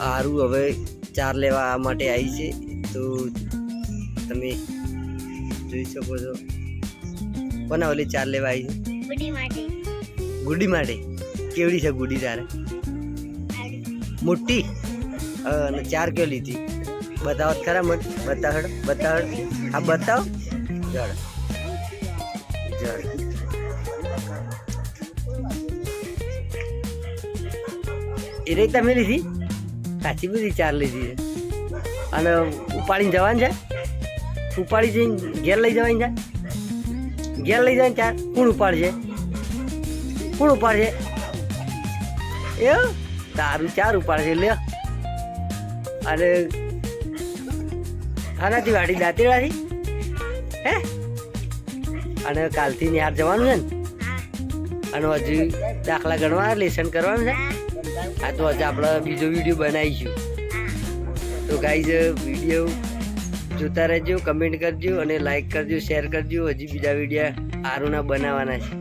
હારું હવે ચાર લેવા માટે આવી છે. તો તમે જોઈ શકો છો. કોના ઓલી ચાર લેવા આવી છે? ગુડી માટે. કેવડી છે ગુડી તારે? મોટી? અને ચાર કયો લીધી? બતાવો તો ખરા મત બતાવડ બતાવડ. હા બતાવો. જળ જળ એ રહી તમે લીધી કાચી બધી ચાર લીધી છે અને ઉપાડીને જવાનું છે ઉપાડી જઈને ઘેર લઈ જવાની છે ઘેર લઈ જવાની ચાર કોણ ઉપાડશે? કોણ ઉપાડશે? એ તારું ચાર ઉપાડશે લે અને આનાથી વાડી દાંતેડાથી હે? અને કાલથી નિહાર જવાનું છે ને. અને હજુ દાખલા ગણવા લેસન કરવાનું છે. આ તો હજુ આપણે બીજો વીડિયો બનાવીશું. તો ગાઈઝ વીડિયો જોતા રહેજો કમેન્ટ કરજો અને લાઈક કરજો શેર કરજો. હજી બીજા વીડિયો આરુના બનાવવાના છે.